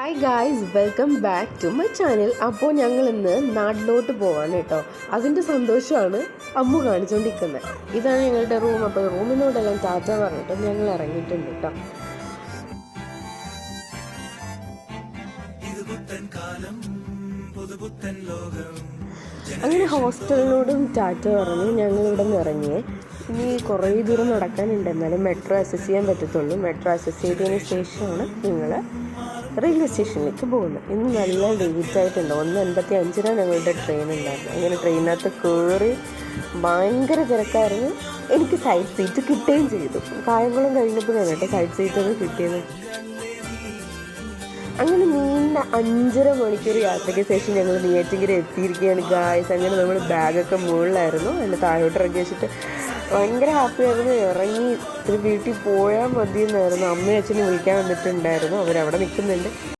Hi guys welcome back to my channel അപ്പോൾ ഞങ്ങൾ ഇന്ന് നാട്ടിലോട്ട് പോവാണ് കേട്ടോ. അതിന്റെ സന്തോഷമാണ് അമ്മു കാണിച്ചുകൊണ്ടിരിക്കുന്നത് ഇതാണ് ഞങ്ങളുടെ റൂം അപ്പോൾ റൂമിനോടെല്ലാം ടാറ്റ പറഞ്ഞിട്ട് ഞങ്ങൾ ഇറങ്ങിയിട്ടുണ്ട് കേട്ടോ. അങ്ങനെ ഹോസ്റ്റലിനോടും ടാറ്റ പറഞ്ഞ് ഞങ്ങൾ ഇവിടെ നിന്ന് ഇറങ്ങിയേ. ഇനി കുറേ ദൂരം നടക്കാനുണ്ട്. എന്നാലും മെട്രോ അസസ് ചെയ്യാൻ പറ്റത്തുള്ളൂ. മെട്രോ അസസ് ചെയ്തതിന് ശേഷമാണ് നിങ്ങൾ റെയിൽവേ സ്റ്റേഷനിലേക്ക് പോകുന്നത് ഇന്ന് നല്ല ലേറ്റ് ആയിട്ടുണ്ട്. ഒന്ന് എൺപത്തി അഞ്ചിനാണ് ഞങ്ങളുടെ ട്രെയിൻ ഉണ്ടായിരുന്നത്. അങ്ങനെ ട്രെയിനകത്ത് കയറി ഭയങ്കര തിരക്കായിരുന്നു. എനിക്ക് സൈഡ് സീറ്റ് കിട്ടുകയും ചെയ്തു. കായംകുളം കഴിഞ്ഞപ്പോഴാണ് കേട്ടോ സൈഡ് സീറ്റൊക്കെ കിട്ടിയത്. അങ്ങനെ നീണ്ട അഞ്ചര മണിക്കൂർ യാത്രയ്ക്ക് ശേഷം ഞങ്ങൾ നെയ്യാറ്റിങ്കര എത്തിയിരിക്കുകയാണ് ഗായ്സ് അങ്ങനെ നമ്മൾ ബാഗൊക്കെ മുകളിലായിരുന്നു. അതിന്റെ താഴോട്ട് ഇറങ്ങി വെച്ചിട്ട് ഭയങ്കര ഹാപ്പിയായിരുന്നു ഇറങ്ങി ഇത്തിരി വീട്ടിൽ പോയാൽ മതി എന്നായിരുന്നു അമ്മയും അച്ഛനും വിളിക്കാൻ വന്നിട്ടുണ്ടായിരുന്നു. അവരവിടെ നിൽക്കുന്നുണ്ട്.